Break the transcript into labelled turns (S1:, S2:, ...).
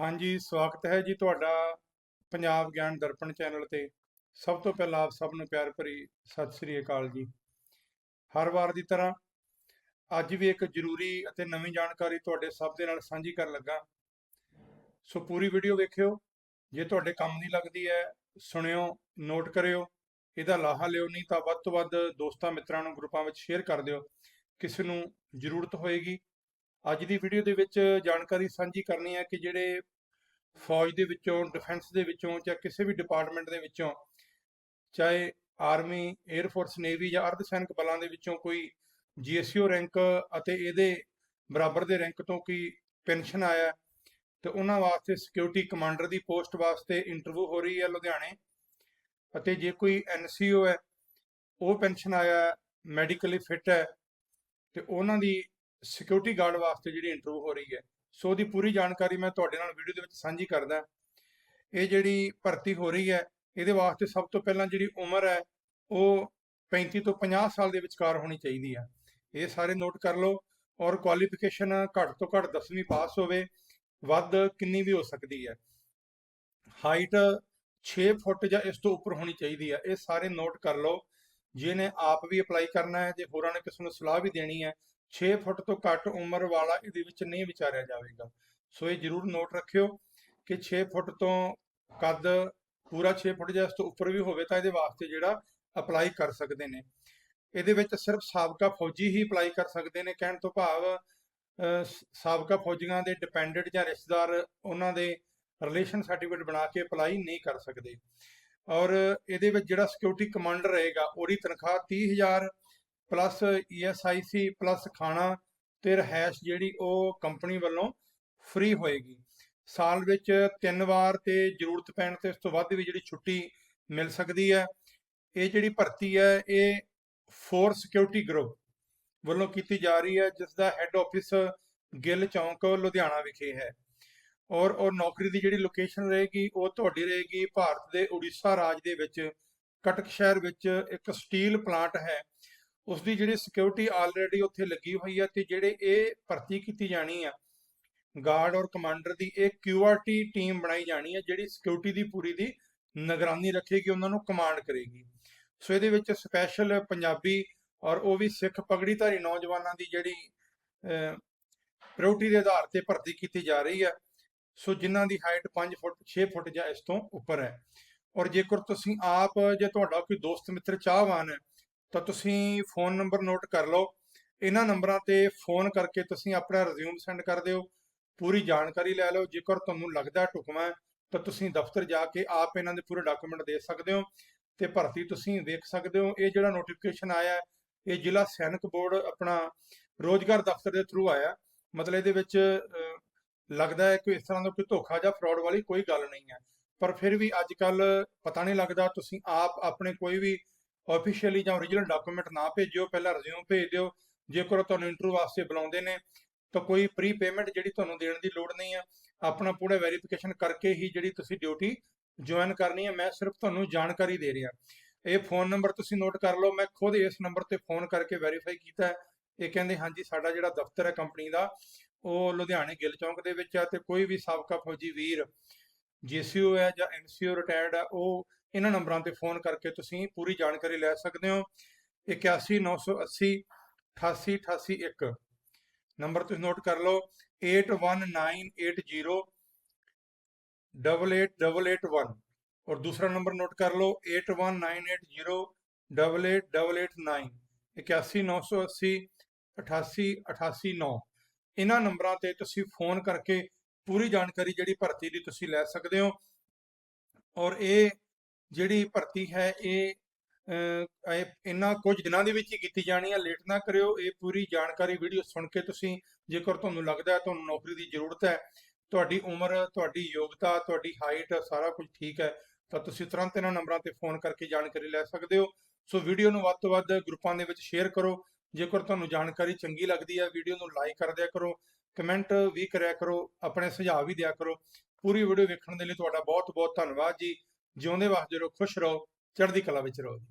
S1: ਹਾਂਜੀ, ਸਵਾਗਤ ਹੈ ਜੀ ਤੁਹਾਡਾ ਪੰਜਾਬ ਗਿਆਨ ਦਰਪਣ ਚੈਨਲ ਤੇ। ਸਭ ਤੋਂ ਪਹਿਲਾਂ ਆਪ ਸਭ ਨੂੰ ਪਿਆਰ ਭਰੀ ਸਤਿ ਸ੍ਰੀ ਅਕਾਲ ਜੀ। ਹਰ ਵਾਰ ਦੀ ਤਰ੍ਹਾਂ ਅੱਜ ਵੀ ਇੱਕ ਜ਼ਰੂਰੀ ਅਤੇ ਨਵੀਂ ਜਾਣਕਾਰੀ ਤੁਹਾਡੇ ਸਭ ਦੇ ਨਾਲ ਸਾਂਝੀ ਕਰਨ ਲੱਗਾ। ਸੋ ਪੂਰੀ ਵੀਡੀਓ ਵੇਖਿਓ, ਜੇ ਤੁਹਾਡੇ ਕੰਮ ਦੀ ਲੱਗਦੀ ਹੈ, ਸੁਣਿਓ, ਨੋਟ ਕਰਿਓ, ਇਹਦਾ ਲਾਹਾ ਲਿਓ, ਨਹੀਂ ਤਾਂ ਵੱਧ ਤੋਂ ਵੱਧ ਦੋਸਤਾਂ ਮਿੱਤਰਾਂ ਨੂੰ ਗਰੁੱਪਾਂ ਵਿੱਚ ਸ਼ੇਅਰ ਕਰ ਦਿਓ। ਕਿਸੇ ਨੂੰ ਜ਼ਰੂਰਤ ਹੋਏਗੀ ਅੱਜ ਦੀ ਵੀਡੀਓ ਦੇ ਵਿੱਚ ਜਾਣਕਾਰੀ ਸਾਂਝੀ ਕਰਨੀ ਹੈ ਕਿ ਜਿਹੜੇ ਫੌਜ ਦੇ ਵਿੱਚੋਂ ਡਿਫੈਂਸ ਦੇ ਵਿੱਚੋਂ ਜਾਂ ਕਿਸੇ ਵੀ ਡਿਪਾਰਟਮੈਂਟ ਦੇ ਵਿੱਚੋਂ ਚਾਹੇ ਆਰਮੀ 에ਅਰ ਫੋਰਸ ਨੇਵੀ ਜਾਂ ਅਰਧ ਸੈਨਿਕ ਬਲਾਂ ਦੇ ਵਿੱਚੋਂ ਕੋਈ ਜੀਐਸਯੂ ਰੈਂਕ ਅਤੇ ਇਹਦੇ ਬਰਾਬਰ ਦੇ ਰੈਂਕ ਤੋਂ ਕੋਈ ਪੈਨਸ਼ਨ ਆਇਆ ਹੈ, ਤੇ ਉਹਨਾਂ ਵਾਸਤੇ ਸਿਕਿਉਰਿਟੀ ਕਮਾਂਡਰ ਦੀ ਪੋਸਟ ਵਾਸਤੇ ਇੰਟਰਵਿਊ ਹੋ ਰਹੀ ਹੈ ਲੁਧਿਆਣੇ ਅਤੇ ਜੇ ਕੋਈ ਐਨਸੀਓ ਹੈ ਉਹ ਪੈਨਸ਼ਨ ਆਇਆ ਮੈਡੀਕਲੀ ਫਿਟ ਹੈ ਤੇ ਉਹਨਾਂ ਦੀ ਸਿਕਿਉਰਿਟੀ ਗਾਰਡ ਵਾਸਤੇ ਜਿਹੜੀ ਇੰਟਰਵਿਊ ਹੋ ਰਹੀ ਹੈ, ਸੋ ਉਹਦੀ ਪੂਰੀ ਜਾਣਕਾਰੀ ਮੈਂ ਤੁਹਾਡੇ ਨਾਲ ਵੀਡੀਓ ਦੇ ਵਿੱਚ ਸਾਂਝੀ ਕਰਦਾ ਇਹ ਜਿਹੜੀ ਭਰਤੀ ਹੋ ਰਹੀ ਹੈ, ਇਹਦੇ ਵਾਸਤੇ ਸਭ ਤੋਂ ਪਹਿਲਾਂ ਜਿਹੜੀ ਉਮਰ ਹੈ, ਉਹ 35 ਤੋਂ 50 ਸਾਲ ਦੇ ਵਿਚਕਾਰ ਹੋਣੀ ਚਾਹੀਦੀ ਹੈ। ਇਹ ਸਾਰੇ ਨੋਟ ਕਰ ਲਓ ਔਰ ਕੁਆਲੀਫਿਕੇਸ਼ਨ ਘੱਟ ਤੋਂ ਘੱਟ 10ਵੀਂ ਪਾਸ ਹੋਵੇ, ਵੱਧ ਕਿੰਨੀ ਵੀ ਹੋ ਸਕਦੀ ਹੈ। ਹਾਈਟ 6 ਫੁੱਟ ਜਾਂ ਇਸ ਤੋਂ ਉੱਪਰ ਹੋਣੀ ਚਾਹੀਦੀ ਹੈ, ਇਹ ਸਾਰੇ ਨੋਟ ਕਰ ਲਓ। ਜਿਹਨੇ ਆਪ ਵੀ ਅਪਲਾਈ ਕਰਨਾ ਹੈ, ਜੇ ਹੋਰਾਂ ਨੇ ਕਿਸੇ ਨੂੰ ਸਲਾਹ ਵੀ ਦੇਣੀ ਹੈ 6 ਫੁੱਟ ਤੋਂ ਘੱਟ ਉਮਰ ਵਾਲਾ ਇਹਦੇ ਵਿੱਚ ਨਹੀਂ ਵਿਚਾਰਿਆ ਜਾਵੇਗਾ। ਸੋ ਇਹ ਜ਼ਰੂਰ ਨੋਟ ਰੱਖਿਓ ਕਿ 6 ਫੁੱਟ ਤੋਂ ਕੱਦ ਪੂਰਾ 6 ਫੁੱਟ ਜਾਂ ਇਸ ਤੋਂ ਉੱਪਰ ਵੀ ਹੋਵੇ ਤਾਂ ਇਹਦੇ ਵਾਸਤੇ ਜਿਹੜਾ ਅਪਲਾਈ ਕਰ ਸਕਦੇ ਨੇ। ਇਹਦੇ ਵਿੱਚ ਸਿਰਫ ਸਾਬਕਾ ਫੌਜੀ ਹੀ ਅਪਲਾਈ ਕਰ ਸਕਦੇ ਨੇ। ਕਹਿਣ ਤੋਂ ਭਾਵ ਸਾਬਕਾ ਫੌਜੀਆਂ ਦੇ ਡਿਪੈਂਡੈਂਟ ਜਾਂ ਰਿਸ਼ਤੇਦਾਰ ਉਹਨਾਂ ਦੇ ਰਿਲੇਸ਼ਨ ਸਰਟੀਫਿਕੇਟ ਬਣਾ ਕੇ ਅਪਲਾਈ ਨਹੀਂ ਕਰ ਸਕਦੇ। ਔਰ ਇਹਦੇ ਵਿੱਚ ਜਿਹੜਾ ਸਿਕਿਉਰਿਟੀ ਕਮਾਂਡਰ ਰਹੇਗਾ, ਉਹਦੀ ਤਨਖਾਹ 30000 ਪਲੱਸ ਈਐਸਆਈਸੀ ਪਲੱਸ ਖਾਣਾ ਤੇ ਰਹਿائش ਜਿਹੜੀ ਉਹ ਕੰਪਨੀ ਵੱਲੋਂ ਫ੍ਰੀ ਹੋਏਗੀ। ਸਾਲ ਵਿੱਚ ਤਿੰਨ ਵਾਰ ਤੇ ਜ਼ਰੂਰਤ ਪੈਣ ਤੇ ਉਸ ਤੋਂ ਵੱਧ ਵੀ ਜਿਹੜੀ ਛੁੱਟੀ ਮਿਲ ਸਕਦੀ ਹੈ। ਇਹ ਜਿਹੜੀ ਭਰਤੀ ਹੈ, ਇਹ ਫੋਰ ਸਿਕਿਉਰਿਟੀ ਗਰੁੱਪ ਵੱਲੋਂ ਕੀਤੀ ਜਾ ਰਹੀ ਹੈ ਜਿਸ ਦਾ ਹੈੱਡ ਆਫਿਸ ਗਿੱਲ ਚੌਂਕ, ਲੁਧਿਆਣਾ ਵਿਖੇ ਹੈ। ਔਰ ਉਹ ਨੌਕਰੀ ਦੀ ਜਿਹੜੀ ਲੋਕੇਸ਼ਨ ਰਹੇਗੀ, ਉਹ ਤੁਹਾਡੀ ਰਹੇਗੀ ਭਾਰਤ ਦੇ ਉੜੀਸਾ ਰਾਜ ਦੇ ਵਿੱਚ। ਕਟਕ ਸ਼ਹਿਰ ਵਿੱਚ ਇੱਕ ਸਟੀਲ ਪਲਾਂਟ ਹੈ। ਉਸ ਦੀ ਜਿਹੜੀ ਸਿਕਿਉਰਿਟੀ ਆਲਰੇਡੀ ਉੱਥੇ ਲੱਗੀ ਹੋਈ ਹੈ ਤੇ ਜਿਹੜੇ ਇਹ ਭਰਤੀ ਕੀਤੀ ਜਾਣੀ ਆ ਗਾਰਡ ਔਰ ਕਮਾਂਡਰ ਦੀ ਇਹ ਕਿਊਆਰਟੀ ਟੀਮ ਬਣਾਈ ਜਾਣੀ ਹੈ ਜਿਹੜੀ ਸਿਕਿਉਰਿਟੀ ਦੀ ਪੂਰੀ ਦੀ ਨਿਗਰਾਨੀ ਰੱਖੇਗੀ, ਉਹਨਾਂ ਨੂੰ ਕਮਾਂਡ ਕਰੇਗੀ। ਸੋ ਇਹਦੇ ਵਿੱਚ ਸਪੈਸ਼ਲ ਪੰਜਾਬੀ ਔਰ ਉਹ ਵੀ ਸਿੱਖ ਪਗੜੀ ਧਾਰੀ ਨੌਜਵਾਨਾਂ ਦੀ ਜਿਹੜੀ ਪ੍ਰਾਇੋਰਟੀ ਦੇ ਆਧਾਰ ਤੇ ਭਰਤੀ ਕੀਤੀ ਜਾ ਰਹੀ ਹੈ ਸੋ ਜਿਨ੍ਹਾਂ ਦੀ ਹਾਈਟ 5 ਫੁੱਟ 6 ਫੁੱਟ ਜਾਂ ਇਸ ਤੋਂ ਉੱਪਰ ਹੈ। ਔਰ ਜੇਕਰ ਤੁਸੀਂ ਆਪ ਜੇ ਤੁਹਾਡਾ ਕੋਈ ਦੋਸਤ, ਮਿੱਤਰ, ਚਾਹਵਾਨ ਹੈ ਤਾਂ ਤੁਸੀਂ ਫੋਨ ਨੰਬਰ ਨੋਟ ਕਰ ਲਓ। ਇਹਨਾਂ ਨੰਬਰਾਂ ਤੇ ਫੋਨ ਕਰਕੇ ਤੁਸੀਂ ਆਪਣਾ ਰਿਜ਼ਿਊਮ ਸੈਂਡ ਕਰ ਦਿਓ। ਪੂਰੀ ਜਾਣਕਾਰੀ ਲੈ ਲਓ। ਜੇਕਰ ਤੁਹਾਨੂੰ ਲੱਗਦਾ ਢੁਕਵਾਂ ਹੈ, ਤਾਂ ਤੁਸੀਂ ਦਫ਼ਤਰ ਜਾ ਕੇ ਆਪ ਇਹਨਾਂ ਦੇ ਪੂਰੇ ਡਾਕੂਮੈਂਟ ਦੇ ਸਕਦੇ ਹੋ ਤੇ ਭਰਤੀ ਤੁਸੀਂ ਦੇਖ ਸਕਦੇ ਹੋ। ਇਹ ਜਿਹੜਾ ਨੋਟੀਫਿਕੇਸ਼ਨ ਆਇਆ ਹੈ, ਇਹ ਜ਼ਿਲ੍ਹਾ ਸੈਨਿਕ ਬੋਰਡ ਆਪਣਾ ਰੋਜ਼ਗਾਰ ਦਫ਼ਤਰ ਦੇ ਥਰੂ ਆਇਆ। ਮਤਲਬ ਇਹਦੇ ਵਿੱਚ ਲੱਗਦਾ ਹੈ ਕਿ ਇਸ ਤਰ੍ਹਾਂ ਦਾ ਕੋਈ ਧੋਖਾ ਜਾਂ ਫਰਾਡ ਵਾਲੀ ਕੋਈ ਗੱਲ ਨਹੀਂ ਹੈ। ਪਰ ਫਿਰ ਵੀ ਅੱਜ ਕੱਲ ਪਤਾ ਨਹੀਂ ਲੱਗਦਾ ਤੁਸੀਂ ਆਪ ਆਪਣੇ ਕੋਈ ਵੀ ਆਫੀਸ਼ੀਅਲੀ ਜਾਂ ਓਰੀਜਨਲ ਡਾਕੂਮੈਂਟ ਨਾ ਭੇਜਿਓ, ਪਹਿਲਾਂ ਰਿਜ਼ਿਊਮ ਭੇਜ ਦਿਓ। ਜੇਕਰ ਉਹ ਤੁਹਾਨੂੰ ਇੰਟਰਵਿਊ ਵਾਸਤੇ ਬੁਲਾਉਂਦੇ ਨੇ, ਤਾਂ ਕੋਈ ਪ੍ਰੀ ਪੇਮੈਂਟ ਜਿਹੜੀ ਤੁਹਾਨੂੰ ਦੇਣ ਦੀ ਲੋੜ ਨਹੀਂ ਹੈ ਆਪਣਾ ਪੂਰਾ ਵੈਰੀਫਿਕੇਸ਼ਨ ਕਰਕੇ ਹੀ ਜਿਹੜੀ ਤੁਸੀਂ ਡਿਊਟੀ ਜੁਆਇਨ ਕਰਨੀ ਹੈ ਮੈਂ ਸਿਰਫ ਤੁਹਾਨੂੰ ਜਾਣਕਾਰੀ ਦੇ ਰਿਹਾ। ਇਹ ਫੋਨ ਨੰਬਰ ਤੁਸੀਂ ਨੋਟ ਕਰ ਲਓ, ਮੈਂ ਖੁਦ ਇਸ ਨੰਬਰ ਤੇ ਫੋਨ ਕਰਕੇ ਵੈਰੀਫਾਈ ਕੀਤਾ। ਹੈ ਇਹ ਕਹਿੰਦੇ, ਹਾਂਜੀ, ਸਾਡਾ ਜਿਹੜਾ ਦਫ਼ਤਰ ਹੈ ਕੰਪਨੀ ਦਾ, ਉਹ ਲੁਧਿਆਣੇ ਗਿੱਲ ਚੌਂਕ ਦੇ ਵਿੱਚ ਆ ਤੇ ਕੋਈ ਵੀ ਸਾਬਕਾ ਫੌਜੀ ਵੀਰ ਜੀਸੀਓ ਹੈ ਜਾਂ ਐਨਸੀਓ ਰਿਟਾਇਰਡ ਹੈ, ਉਹ ਇਹਨਾਂ ਨੰਬਰਾਂ ਤੇ ਫੋਨ ਕਰਕੇ ਤੁਸੀਂ ਪੂਰੀ ਜਾਣਕਾਰੀ ਲੈ ਸਕਦੇ ਹੋ। 81980 88881 ਨੰਬਰ ਤੁਸੀਂ ਨੋਟ ਕਰ ਲਓ 819880 88881 ਔਰ ਦੂਸਰਾ ਨੰਬਰ ਨੋਟ ਕਰ ਲਓ 81980 88889 81980 88889 ਇਹਨਾਂ ਨੰਬਰਾਂ ਤੇ ਤੁਸੀਂ ਫੋਨ ਕਰਕੇ ਪੂਰੀ ਜਾਣਕਾਰੀ ਜਿਹੜੀ ਭਰਤੀ ਦੀ ਤੁਸੀਂ ਲੈ ਸਕਦੇ ਹੋ। ਔਰ ਇਹ ਜਿਹੜੀ ਭਰਤੀ ਹੈ, ਇਹ ਇਹ ਇਹਨਾਂ ਕੁਝ ਦਿਨਾਂ ਦੇ ਵਿੱਚ ਹੀ ਕੀਤੀ ਜਾਣੀ ਹੈ। ਲੇਟ ਨਾ ਕਰਿਓ, ਇਹ ਪੂਰੀ ਜਾਣਕਾਰੀ ਵੀਡੀਓ ਸੁਣ ਕੇ ਤੁਸੀਂ, ਜੇਕਰ ਤੁਹਾਨੂੰ ਲੱਗਦਾ ਹੈ ਤੁਹਾਨੂੰ ਨੌਕਰੀ ਦੀ ਜ਼ਰੂਰਤ ਹੈ, ਤੁਹਾਡੀ ਉਮਰ, ਤੁਹਾਡੀ ਯੋਗਤਾ, ਤੁਹਾਡੀ ਹਾਈਟ, ਸਾਰਾ ਕੁਝ ਠੀਕ ਹੈ, ਤਾਂ ਤੁਸੀਂ ਤੁਰੰਤ ਇਹਨਾਂ ਨੰਬਰਾਂ ਤੇ ਫੋਨ ਕਰਕੇ ਜਾਣਕਾਰੀ ਲੈ ਸਕਦੇ ਹੋ। ਸੋ ਵੀਡੀਓ ਨੂੰ ਵੱਧ ਤੋਂ ਵੱਧ ਗਰੁੱਪਾਂ ਦੇ ਵਿੱਚ ਸ਼ੇਅਰ ਕਰੋ। ਜੇਕਰ ਤੁਹਾਨੂੰ ਜਾਣਕਾਰੀ ਚੰਗੀ ਲੱਗਦੀ ਹੈ, ਵੀਡੀਓ ਨੂੰ ਲਾਈਕ ਕਰ ਦਿਆ ਕਰੋ। ਕਮੈਂਟ ਵੀ ਕਰਿਆ ਕਰੋ, ਆਪਣੇ ਸੁਝਾਅ ਵੀ ਦਿਆ ਕਰੋ। ਪੂਰੀ ਵੀਡੀਓ ਵੇਖਣ ਦੇ ਲਈ ਤੁਹਾਡਾ ਬਹੁਤ ਬਹੁਤ ਧੰਨਵਾਦ ਜੀ। ਜਿਉਂਦੇ ਵਸਦੇ ਰਹੋ, ਖੁਸ਼ ਰਹੋ, ਚੜ੍ਹਦੀ ਕਲਾ ਵਿੱਚ ਰਹੋ ਜੀ।